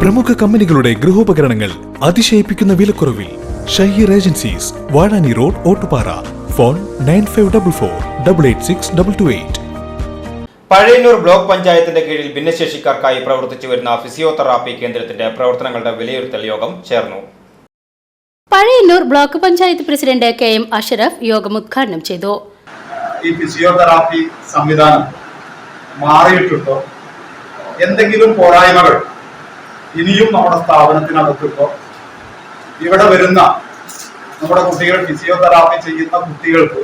പ്രമുഖ കമ്പനികളുടെ ഗൃഹോപകരണങ്ങൾ അതിശയിപ്പിക്കുന്ന വിലക്കുറവിൽ Shaheer agencies Vazhani road Ottupara. Phone nine five double four double eight six double two eight. Pazhayannur block പഞ്ചായത്തിന്റെ കീഴിൽ ഭിന്നശേഷിക്കാർക്കായി പ്രവർത്തിച്ചു വരുന്ന ഫിസിയോതെറാപ്പി കേന്ദ്രത്തിന്റെ പ്രവർത്തനങ്ങളുടെ വിലയിരുത്തൽ യോഗം ചേർന്നു. Pazhayannur block panchayat president K M Ashraf യോഗം ഉദ്ഘാടനം ചെയ്തു. ഈ ഫിസിയോതെറാപ്പി സംവിധാനം മാറിയിട്ടുണ്ടോ? എന്തെങ്കിലും പോരായ്മകൾ ഇനിയും നമ്മുടെ സ്ഥാപനത്തിനകത്തുണ്ടോ ഇവിടെ വരുന്ന നമ്മുടെ കുട്ടികൾ ഫിസിയോതെറാപ്പി ചെയ്യുന്ന കുട്ടികൾക്ക്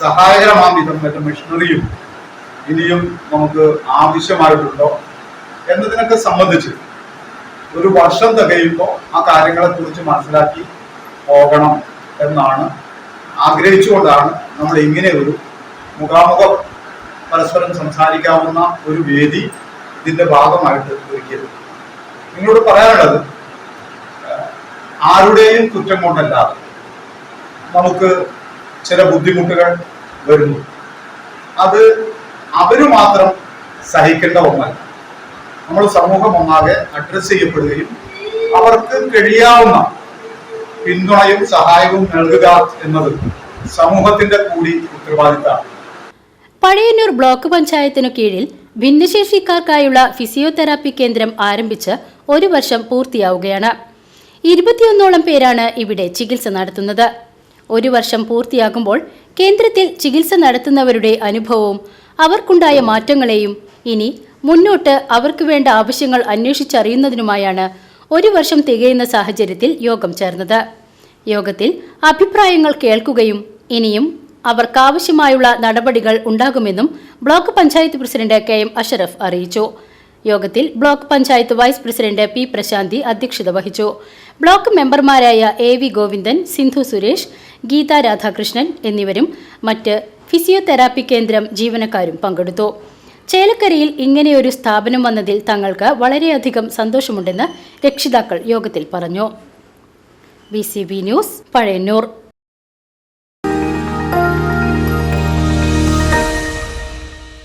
സഹായകരമാം വിധം മറ്റു മെഷീനറിയും ഇനിയും നമുക്ക് ആവശ്യമായിട്ടുണ്ടോ എന്നതിനൊക്കെ സംബന്ധിച്ച് ഒരു വർഷം തികയുമ്പോൾ ആ കാര്യങ്ങളെ കുറിച്ച് മനസ്സിലാക്കി പോകണം എന്നാണ് ആഗ്രഹിച്ചുകൊണ്ടാണ് നമ്മൾ ഇങ്ങനെ ഒരു മുഖാമുഖം പരസ്പരം സംസാരിക്കാവുന്ന ഒരു വേദി ഇതിന്റെ ഭാഗമായിട്ട് ഒരുക്കിയത്. നിങ്ങളോട് പറയാനുള്ളത് ആരുടെയും കുറ്റം കൊണ്ടല്ലാതെ നമുക്ക് ചില ബുദ്ധിമുട്ടുകൾ വരുന്നു. അത് അവർ മാത്രം സഹിക്കേണ്ട ഒന്നല്ല. നമ്മൾ സമൂഹം ഒന്നാകെ അഡ്രസ് ചെയ്യപ്പെടുകയും അവർക്ക് കഴിയാവുന്ന പിന്തുണയും സഹായവും നൽകുക എന്നത് സമൂഹത്തിന്റെ കൂടി ഉത്തരവാദിത്തമാണ്. പഴയന്നൂർ ബ്ലോക്ക് പഞ്ചായത്തിനു കീഴിൽ ഭിന്നശേഷിക്കാർക്കായുള്ള ഫിസിയോതെറാപ്പി കേന്ദ്രം ആരംഭിച്ച് ഒരു വർഷം പൂർത്തിയാവുകയാണ്. ഇരുപത്തിയൊന്നോളം പേരാണ് ഇവിടെ ചികിത്സ നടത്തുന്നത്. ഒരു വർഷം പൂർത്തിയാകുമ്പോൾ കേന്ദ്രത്തിൽ ചികിത്സ നടത്തുന്നവരുടെ അനുഭവവും അവർക്കുണ്ടായ മാറ്റങ്ങളെയും ഇനി മുന്നോട്ട് അവർക്ക് വേണ്ട ആവശ്യങ്ങൾ അന്വേഷിച്ചറിയുന്നതിനുമായാണ് ഒരു വർഷം തികയുന്ന സാഹചര്യത്തിൽ യോഗം ചേർന്നത്. യോഗത്തിൽ അഭിപ്രായങ്ങൾ കേൾക്കുകയും ഇനിയും അവർക്കാവശ്യമായുള്ള നടപടികൾ ഉണ്ടാകുമെന്നും block panchayat president K M Ashraf അറിയിച്ചു. യോഗത്തിൽ block panchayat vice president P Prashanthi അധ്യക്ഷത വഹിച്ചു. ബ്ലോക്ക് മെമ്പർമാരായ എ വി ഗോവിന്ദൻ സിന്ധു സുരേഷ് ഗീത രാധാകൃഷ്ണൻ എന്നിവരും മറ്റ് ഫിസിയോതെറാപ്പി കേന്ദ്രം ജീവനക്കാരും പങ്കെടുത്തു. ചേലക്കരയിൽ ഇങ്ങനെയൊരു സ്ഥാപനം വന്നതിൽ തങ്ങൾക്ക് വളരെയധികം സന്തോഷമുണ്ടെന്ന് രക്ഷിതാക്കൾ യോഗത്തിൽ പറഞ്ഞു. B news Pazhayannur.